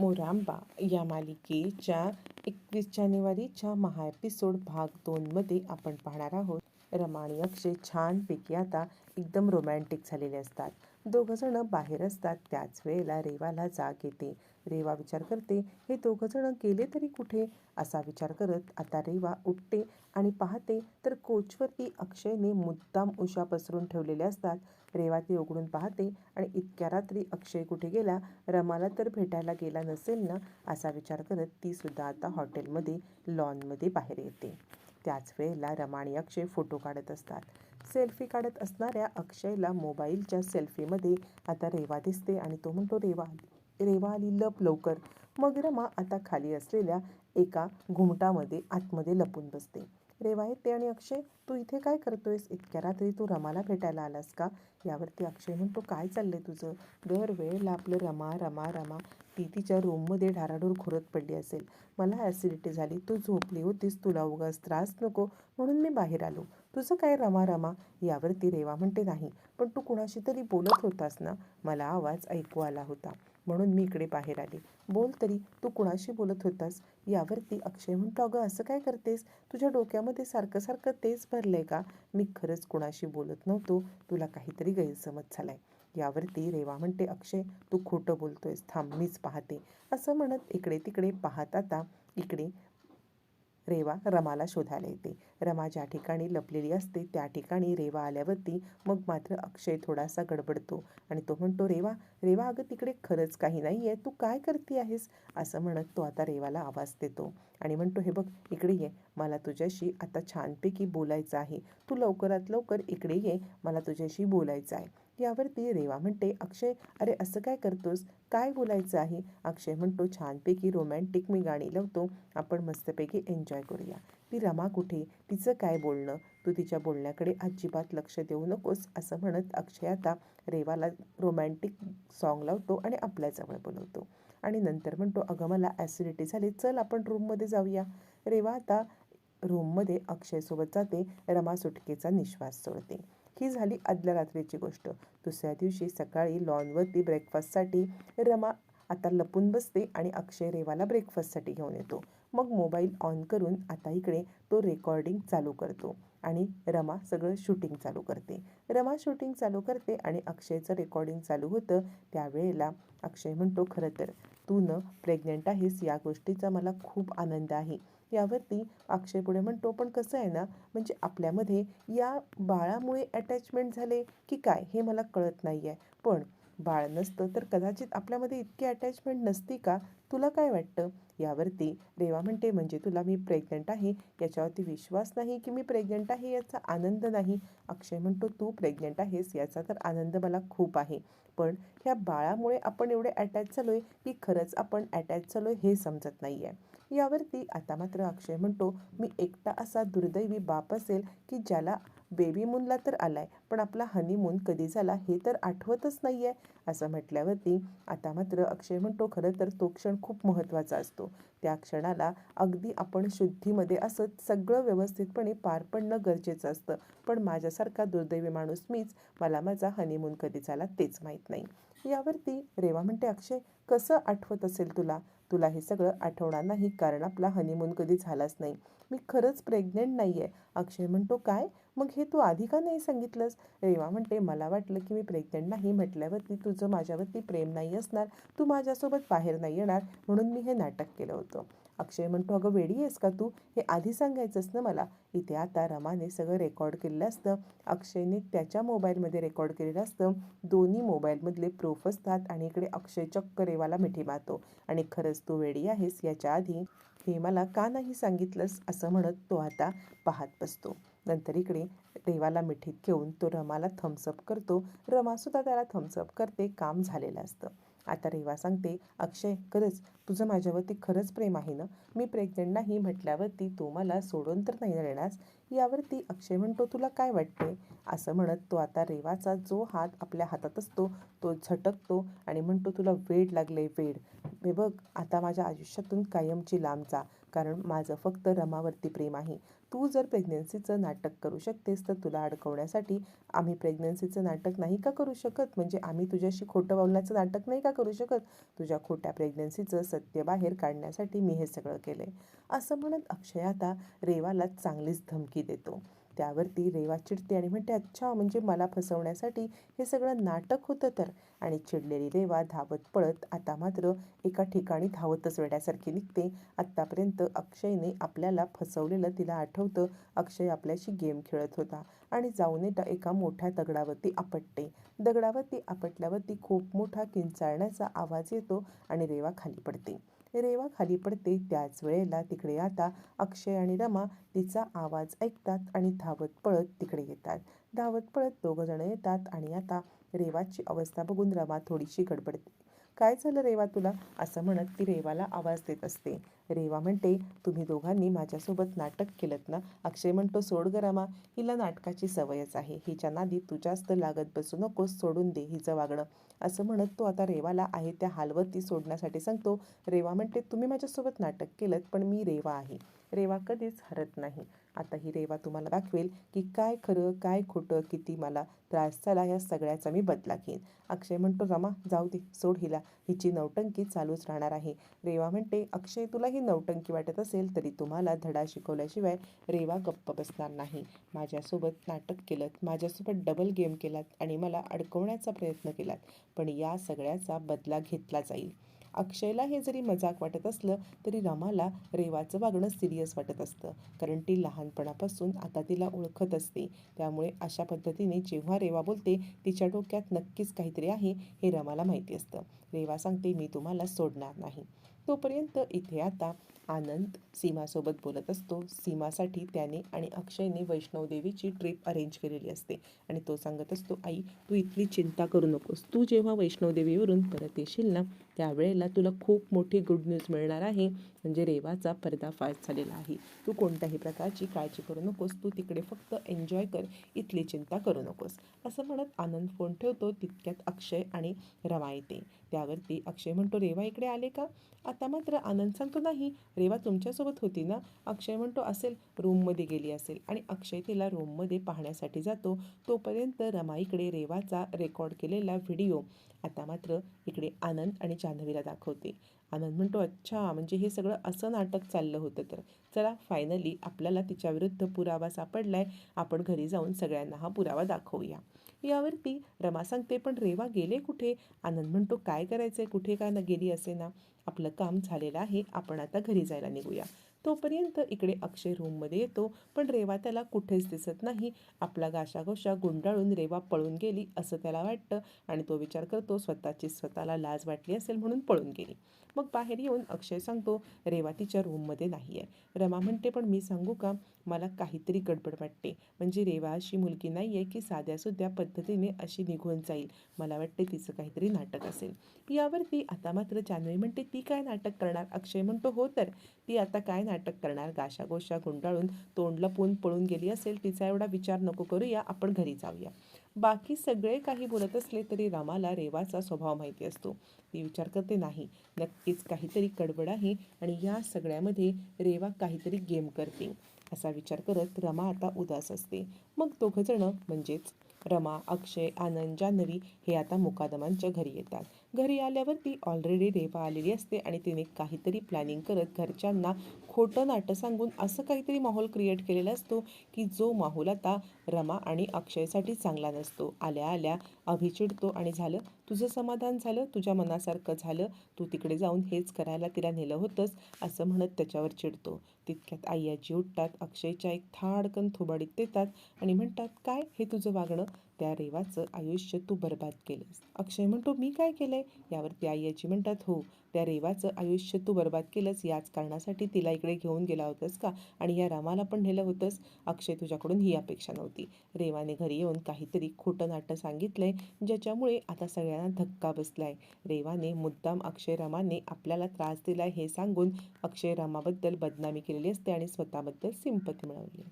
मोरांबा या मालिकेच्या एकवीस जानेवारीच्या महा एपिसोड भाग दोनमध्ये आपण पाहणार आहोत. रमाणी अक्षय छानपैकी आता एकदम रोमॅन्टिक झालेले असतात. दोघंजणं बाहेर असतात. त्याच वेळेला रेवाला जाग येते. रेवा विचार करते. हे दोघंजणं गेले तरी कुठे? असा विचार करत आता रेवा उठते आणि पाहते तर कोचवरती अक्षयने मुद्दाम उशा पसरून ठेवलेल्या असतात. रेवा ती उघडून पाहते आणि इतक्या रात्री अक्षय कुठे गेला? रमाला तर भेटायला गेला नसेल ना? असा विचार करत ती सुद्धा आता हॉटेलमध्ये लॉनमध्ये बाहेर येते. त्याच वेळेला रमा आणि अक्षय फोटो काढत असतात. सेल्फी काढत असणाऱ्या अक्षयला मोबाईलच्या सेल्फीमध्ये आता रेवा दिसते आणि तो म्हणतो रेवा रेवा आली लप लवकर. मग रमा आता खाली असलेल्या एका घुमटामध्ये आतमध्ये लपून बसते. रेवा येते आणि अक्षय तू इथे काय करतोयस? इतक्या रात्री तू रमाला भेटायला आलास का? यावरती अक्षय म्हणतो काय चाललंय तुझं? दरवेळेला आपलं रमा रमा रमा ती तिच्या रूममध्ये ढाराडूर खुरत पडली असेल. मला ॲसिडिटी झाली. तू झोपली होतीस. तुला उगाच त्रास नको. म्हणून मी बाहेर आलो. तुझं काय रमा रमा? यावरती रेवा म्हणते नाही. पण तू कुणाशी तरी बोलत होतास ना? मला आवाज ऐकू आला होता. म्हणून मी इकडे बाहेर आले. बोल तरी तू कुणाशी बोलत होतास? यावरती अक्षय म्हणतो अगं असं काय करतेस? तुझ्या डोक्यामध्ये सारखं सारखं तेच भरलंय का? मी खरंच कुणाशी बोलत नव्हतो. तुला काहीतरी गैरसमज झालाय. यावरती रेवा म्हणते अक्षय तू खोटं बोलतोयस. थांब मीच पाहते. असं म्हणत इकडे तिकडे पाहत आता इकडे रेवा रमाला शोधायला येते. रमा ज्या ठिकाणी लपलेली असते त्या ठिकाणी रेवा आल्यावरती मग मात्र अक्षय थोडासा गडबडतो आणि तो म्हणतो रेवा रेवा अगं तिकडे खरंच काही नाही आहे तू काय करते आहेस? असं म्हणत तो आता रेवाला आवाज देतो आणि म्हणतो हे बघ इकडे ये. मला तुझ्याशी आता छानपैकी बोलायचं आहे. तू लवकरात लवकर इकडे ये. मला तुझ्याशी बोलायचं आहे. यावरती रेवा म्हणते अक्षय अरे असं काय करतोस? काय बोलायचं आहे? अक्षय म्हणतो छानपैकी रोमॅन्टिक मी गाणी लावतो. आपण मस्तपैकी एन्जॉय करूया. ती रमा कुठे? तिचं काय बोलणं? तू तिच्या बोलण्याकडे अजिबात लक्ष देऊ नकोस असं म्हणत अक्षय आता रेवाला रोमॅन्टिक सॉन्ग लावतो आणि आपल्याजवळ बोलवतो. आणि नंतर म्हणतो अगं मला ॲसिडिटी झाली. चल आपण रूममध्ये जाऊया. रेवा आता रूममध्ये अक्षयसोबत जाते. रमा सुटकेचा निश्वास सोडते. ही झाली आदल्या रात्रीची गोष्ट. दुसऱ्या दिवशी सकाळी लॉनवरती ब्रेकफास्टसाठी रमा आता लपून बसते आणि अक्षय रेवाला ब्रेकफास्टसाठी घेऊन येतो. मग मोबाईल ऑन करून आता इकडे तो रेकॉर्डिंग चालू करतो आणि रमा सगळं शूटिंग चालू करते. रमा शूटिंग चालू करते आणि अक्षयचं रेकॉर्डिंग चालू होतं त्यावेळेला अक्षय म्हणतो खरं तर तू न प्रेग्नेंट आहेस या गोष्टीचा मला खूप आनंद आहे. यावरती अक्षय पुढे म्हणतो पण कसं आहे ना म्हणजे आपल्यामध्ये या बाळामुळे अटॅचमेंट झाले की काय हे मला कळत नाही आहे पण बाळ नसतं तर कदाचित आपल्यामध्ये इतकी अटॅचमेंट नसती का? तुला काय वाटतं? यावरती रेवा म्हणते म्हणजे तुला मी प्रेग्नंट आहे याच्यावरती विश्वास नाही की मी प्रेग्नंट आहे याचा आनंद नाही? अक्षय म्हणतो तू प्रेग्नंट आहेस याचा तर आनंद मला खूप आहे. पण ह्या बाळामुळे आपण एवढे अटॅच झालो आहे की खरंच आपण अटॅच झालो आहे हे समजत नाही आहे यावरती आता मात्र अक्षय म्हणतो मी एकटा असा दुर्दैवी बाप असेल की ज्याला बेबी मूनला तर आलाय पण आपला हनीमून कधी झाला हे तर आठवतच नाही आहे असं म्हटल्यावरती आता मात्र अक्षय म्हणतो खरं तर तो क्षण खूप महत्त्वाचा असतो. त्या क्षणाला अगदी आपण शुद्धीमध्ये असत सगळं व्यवस्थितपणे पार पडणं गरजेचं असतं. पण माझ्यासारखा दुर्दैवी माणूस मीच मला माझा हनीमून कधी झाला तेच माहीत नाही. यावरती रेवा म्हणते अक्षय कसं आठवत असेल तुला? तुला हे सगळं आठवणार नाही कारण आपला हनीमून कधी झालाच नाही. मी खरंच प्रेग्नेंट नाही आहे अक्षय म्हणतो काय? मग हे तू आधी का नाही सांगितलंस? रेवा म्हणते मला वाटलं की मी प्रेग्नेंट नाही म्हटल्यावरती तुझं माझ्यावरती प्रेम नाही असणार. तू माझ्यासोबत बाहेर नाही येणार. म्हणून मी हे नाटक केलं होतं. अक्षय म्हणतो अगं वेडी आहेस का तू? हे आधी सांगायचंच ना मला. इथे आता रमाने सगळं रेकॉर्ड केलेलं असतं. अक्षयने त्याच्या मोबाईलमध्ये रेकॉर्ड केलेलं असतं. दोन्ही मोबाईलमधले प्रूफ असतात आणि इकडे अक्षय चक्क रेवाला मिठी मारतो. आणि खरंच तू वेडी आहेस? याच्या आधी हे मला का नाही सांगितलंस? असं म्हणत तो आता पाहत बसतो. नंतर इकडे रेवाला मिठीत घेऊन तो रमाला थम्सअप करतो. रमासुद्धा त्याला थम्सअप करते. काम झालेलं असतं. आता रेवा सांगते अक्षय खरंच तुझं माझ्यावरती खरंच प्रेम आहे ना? मी प्रेग्नंट नाही म्हटल्यावरती तू मला सोडून तर नाही देणार यावरती अक्षय म्हणतो तुला काय वाटते असं म्हणत तो आता रेवाचा जो हात आपल्या हातात असतो तो झटकतो आणि म्हणतो तुला वेड लागले वेड. हे बघ आता माझ्या आयुष्यातून कायमची लांब जा. कारण माझं फक्त रमावरती प्रेम आहे. तू जर प्रेग्नन्सीचं नाटक करू शकतेस तर तुला अडकवण्यासाठी आम्ही प्रेग्नन्सीचं नाटक नाही का करू शकत? म्हणजे आम्ही तुझ्याशी खोटं बोलण्याचं नाटक नाही का करू शकत? तुझ्या खोट्या प्रेग्नन्सीचं सत्य बाहेर काढण्यासाठी मी हे सगळं केलं आहे असं म्हणत अक्षय आता रेवाला चांगलीच धमकी देतो. त्यावरती रेवा चिडते आणि म्हणते अच्छा म्हणजे मला फसवण्यासाठी हे सगळं नाटक होतं तर. आणि चिडलेली रेवा धावत पळत आता मात्र एका ठिकाणी धावतच वेड्यासारखी निघते. आत्तापर्यंत अक्षयने आपल्याला फसवलेलं तिला आठवतं. अक्षय आपल्याशी गेम खेळत होता आणि जाऊन येता एका मोठ्या दगडावरती आपटते. दगडावरती आपटल्यावरती खूप मोठा किंचाळण्याचा आवाज येतो आणि रेवा खाली पडते. रेवा खाली पडते. त्याच वेळेला तिकडे आता अक्षय आणि रमा तिचा आवाज ऐकतात आणि धावत पळत तिकडे येतात. धावत पळत दोघं जण येतात आणि आता रेवाची अवस्था बघून रमा थोडीशी गडबडते. काय झालं रेवा तुला? असं म्हणत ती रेवाला आवाज देत असते. रेवा म्हणते तुम्ही दोघांनी माझ्यासोबत नाटक केलं ना? अक्षय म्हणतो सोड गरामा हिला नाटकाची सवयच आहे. हिच्या नादी तू जास्त लागत बसू नकोस सोडून दे हिचं वागणं. असं म्हणत तो आता रेवाला आहे त्या हालवरती सोडण्यासाठी सांगतो. रेवा म्हणते तुम्ही माझ्यासोबत नाटक केलं पण मी रेवा आहे. रेवा कधीच हरत नाही. आता ही रेवा तुम्हाला दाखवेल की काय खरं काय खोटं किती मला त्रास झाला या सगळ्याचा मी बदला घेईन. अक्षय म्हणतो रमा जाऊ दे सोड हिला. हिची नौटंकी चालूच राहणार आहे. रेवा म्हणते अक्षय तुला ही नौटंकी वाटत असेल तरी तुम्हाला धडा शिकवल्याशिवाय रेवा गप्प बसणार नाही. माझ्यासोबत नाटक केलं माझ्यासोबत डबल गेम केलात आणि मला अडकवण्याचा प्रयत्न केलात पण या सगळ्याचा बदला घेतला जाईल. अक्षयला हे जरी मजाक वाटत असलं तरी रमाला रेवाचं वागणं सिरियस वाटत असतं. कारण ती लहानपणापासून आता तिला ओळखत असते. त्यामुळे अशा पद्धतीने जेव्हा रेवा बोलते तिच्या डोक्यात नक्कीच काहीतरी आहे हे रमाला माहिती असतं. रेवा सांगते मी तुम्हाला सोडणार नाही. तोपर्यंत इथे आता आनंद सीमासोबत बोलत असतो. सीमासाठी त्याने आणि अक्षयने वैष्णवदेवीची ट्रिप अरेंज केलेली असते. आणि तो सांगत असतो आई तू इथली चिंता करू नकोस. तू जेव्हा वैष्णवदेवीवरून परत येशील ना त्यावेळेला तुला खूप मोठी गुड न्यूज मिळणार आहे. म्हणजे रेवाचा पर्दाफाश झालेला आहे. तू कोणत्याही प्रकारची काळजी करू नकोस. तू तिकडे फक्त एन्जॉय कर. इथली चिंता करू नकोस. असं म्हणत आनंद फोन ठेवतो. तितक्यात अक्षय आणि रवा येते. त्यावरती अक्षय म्हणतो रेवा इकडे आले का? आता मात्र आनंद सांगतो नाही. रेवा तुमच्यासोबत होती ना? अक्षय म्हणतो असेल रूममध्ये गेली असेल. आणि अक्षय तिला रूममध्ये पाहण्यासाठी जातो. तोपर्यंत रमाईकडे रेवाचा रेकॉर्ड केलेला व्हिडिओ आता मात्र इकडे आनंद आणि जान्हवीला दाखवते. आनंद म्हणतो अच्छा म्हणजे हे सगळं असं नाटक चाललं होतं तर. चला फायनली आपल्याला तिच्याविरुद्ध पुरावा सापडलाय. आपण घरी जाऊन सगळ्यांना हा पुरावा दाखवूया. यावरती रमा सांगते पण रेवा गेले कुठे? आनंद म्हणतो काय करायचं आहे कुठे का न गेली असे ना? आपलं काम झालेलं आहे आपण आता घरी जायला निघूया. तोपर्यंत इकडे अक्षय रूममध्ये येतो पण रेवा त्याला कुठेच दिसत नाही. आपला गाशागोशा गुंडाळून रेवा पळून गेली असं त्याला वाटतं आणि तो विचार करतो स्वतःची स्वतःला लाज वाटली असेल म्हणून पळून गेली. मग बाहेर येऊन अक्षय सांगतो रेवा तिच्या रूममध्ये नाही आहे रमा म्हणते पण मी सांगू का? मला काहीतरी गडबड वाटते. म्हणजे रेवा अशी मुलगी नाही आहे की साध्यासुद्ध्या पद्धतीने अशी निघून जाईल. मला वाटते तिचं काहीतरी नाटक असेल. यावरती आता मात्र जान्हवी म्हणते ती काय नाटक करणार? अक्षय म्हणतो हो तर. ती आता काय नाटक करणार? गाशागोशा गुंडाळून तोंडला लपून पळून गेली असेल तिचा एवढा विचार नको करूया आपण घरी जाऊया. बाकी सगळे काही बोलत असले तरी रामाला रेवाचा स्वभाव माहिती असतो. ती विचार करते नाही नक्कीच काहीतरी गडबड आहे आणि या सगळ्यामध्ये रेवा काहीतरी गेम करते. असा विचार करत रमा आता उदास असते. मग दोघंजणं म्हणजेच रमा अक्षय आनंद जान्हवी हे आता मुकादमांच्या घरी येतात. घरी आल्यावर ती ऑलरेडी रेवा आलेली असते आणि तिने काहीतरी प्लॅनिंग करत घरच्यांना खोटं नाटं सांगून असं काहीतरी माहोल क्रिएट केलेला असतो की जो माहोल आता रमा आणि अक्षयसाठी चांगला नसतो. आल्या आल्या अभिचिडतो आणि झालं तुझं समाधान झालं तुझ्या मनासारखं झालं तू तिकडे जाऊन हेच करायला तिला नेलं होतंस असं म्हणत त्याच्यावर चिडतो. तितक्यात आई आजी उठतात अक्षयच्या एक थाडकन थोबाडीत देतात आणि म्हणतात काय हे तुझं वागणं? त्या रेवाचं आयुष्य तू बर्बाद केलंस. अक्षय म्हणतो मी काय केलंय? यावरती आई याची म्हणतात हो त्या रेवाचं आयुष्य तू बर्बाद केलंस याच कारणासाठी तिला इकडे घेऊन गेला होतास का? आणि या रामाला पण नेलं होतंस? अक्षय तुझ्याकडून ही अपेक्षा नव्हती. रेवाने घरी येऊन काहीतरी खोटं नाटं सांगितलंय ज्याच्यामुळे आता सगळ्यांना धक्का बसलाय. रेवाने मुद्दाम अक्षय रामाने आपल्याला त्रास दिलाय हे सांगून अक्षय रामाबद्दल बदनामी केलेली असते आणि स्वतःबद्दल सिंपती मिळवली